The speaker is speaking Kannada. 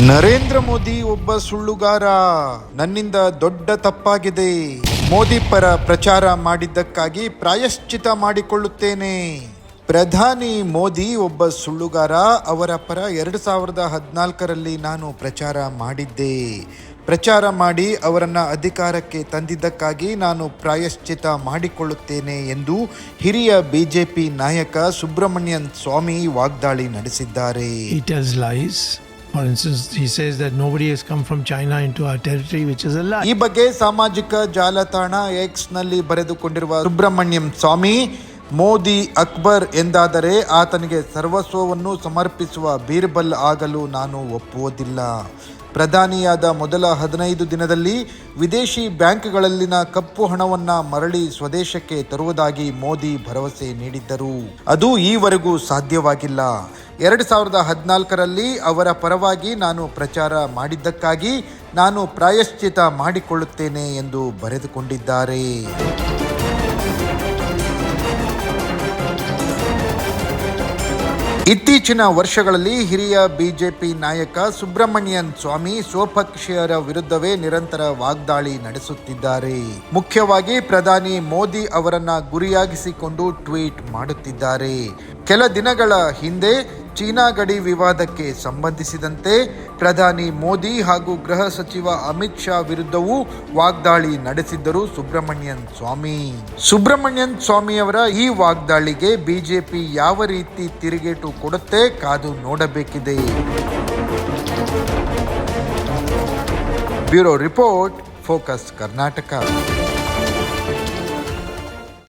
ನರೇಂದ್ರ ಮೋದಿ ಒಬ್ಬ ಸುಳ್ಳುಗಾರ. ನನ್ನಿಂದ ದೊಡ್ಡ ತಪ್ಪಾಗಿದೆ. ಮೋದಿ ಪರ ಪ್ರಚಾರ ಮಾಡಿದ್ದಕ್ಕಾಗಿ ಪ್ರಾಯಶ್ಚಿತ ಮಾಡಿಕೊಳ್ಳುತ್ತೇನೆ. ಪ್ರಧಾನಿ ಮೋದಿ ಒಬ್ಬ ಸುಳ್ಳುಗಾರ. ಅವರ ಪರ ಎರಡು ಸಾವಿರದ ಹದಿನಾಲ್ಕರಲ್ಲಿ ನಾನು ಪ್ರಚಾರ ಮಾಡಿದ್ದೆ. ಪ್ರಚಾರ ಮಾಡಿ ಅವರನ್ನ ಅಧಿಕಾರಕ್ಕೆ ತಂದಿದ್ದಕ್ಕಾಗಿ ನಾನು ಪ್ರಾಯಶ್ಚಿತ ಮಾಡಿಕೊಳ್ಳುತ್ತೇನೆ ಎಂದು ಹಿರಿಯ ಬಿಜೆಪಿ ನಾಯಕ ಸುಬ್ರಹ್ಮಣ್ಯನ್ ಸ್ವಾಮಿ ವಾಗ್ದಾಳಿ ನಡೆಸಿದ್ದಾರೆ. It lies. For instance, he says that nobody has come from China into our territory, which is a lie. ಈ ಬಗ್ಗೆ ಸಾಮಾಜಿಕ ಜಾಲತಾಣ ಎಕ್ಸ್ನಲ್ಲಿ ಬರೆದುಕೊಂಡಿರುವ ಸುಬ್ರಹ್ಮಣ್ಯಂ ಸ್ವಾಮಿ ಮೋದಿ ಅಕ್ಬರ್ ಎಂದಾದರೆ ಆತನಿಗೆ ಸರ್ವಸ್ವವನ್ನು ಸಮರ್ಪಿಸುವ ಬೀರ್ಬಲ್ ಆಗಲು ನಾನು ಒಪ್ಪುವುದಿಲ್ಲ ಪ್ರಧಾನಿಯಾದ ಮೊದಲ ಹದಿನೈದು ದಿನದಲ್ಲಿ ವಿದೇಶಿ ಬ್ಯಾಂಕ್ಗಳಲ್ಲಿನ ಕಪ್ಪು ಹಣವನ್ನ ಮರಳಿ ಸ್ವದೇಶಕ್ಕೆ ತರುವುದಾಗಿ ಮೋದಿ ಭರವಸೆ ನೀಡಿದ್ದರು. ಅದು ಈವರೆಗೂ ಸಾಧ್ಯವಾಗಿಲ್ಲ. ಎರಡು ಸಾವಿರದ ಹದಿನಾಲ್ಕರಲ್ಲಿ ಅವರ ಪರವಾಗಿ ನಾನು ಪ್ರಚಾರ ಮಾಡಿದ್ದಕ್ಕಾಗಿ ನಾನು ಪ್ರಾಯಶ್ಚಿತ ಮಾಡಿಕೊಳ್ಳುತ್ತೇನೆ ಎಂದು ಬರೆದುಕೊಂಡಿದ್ದಾರೆ. ಇತ್ತೀಚಿನ ವರ್ಷಗಳಲ್ಲಿ ಹಿರಿಯ ಬಿಜೆಪಿ ನಾಯಕ ಸುಬ್ರಹ್ಮಣ್ಯನ್ ಸ್ವಾಮಿ ಸ್ವಪಕ್ಷೀಯರ ವಿರುದ್ಧವೇ ನಿರಂತರ ವಾಗ್ದಾಳಿ ನಡೆಸುತ್ತಿದ್ದಾರೆ. ಮುಖ್ಯವಾಗಿ ಪ್ರಧಾನಿ ಮೋದಿ ಅವರನ್ನ ಗುರಿಯಾಗಿಸಿಕೊಂಡು ಟ್ವೀಟ್ ಮಾಡುತ್ತಿದ್ದಾರೆ. ಕೆಲ ದಿನಗಳ ಹಿಂದೆ ಚೀನಾ ಗಡಿ ವಿವಾದಕ್ಕೆ ಸಂಬಂಧಿಸಿದಂತೆ ಪ್ರಧಾನಿ ಮೋದಿ ಹಾಗೂ ಗೃಹ ಸಚಿವ ಅಮಿತ್ ಶಾ ವಿರುದ್ಧವೂ ವಾಗ್ದಾಳಿ ನಡೆಸಿದ್ದರು ಸುಬ್ರಹ್ಮಣ್ಯನ್ ಸ್ವಾಮಿ. ಸುಬ್ರಹ್ಮಣ್ಯನ್ ಸ್ವಾಮಿಯವರ ಈ ವಾಗ್ದಾಳಿಗೆ ಬಿಜೆಪಿ ಯಾವ ರೀತಿ ತಿರುಗೇಟು ಕೊಡುತ್ತೆ ಕಾದು ನೋಡಬೇಕಿದೆ. Bureau report, focus Karnataka.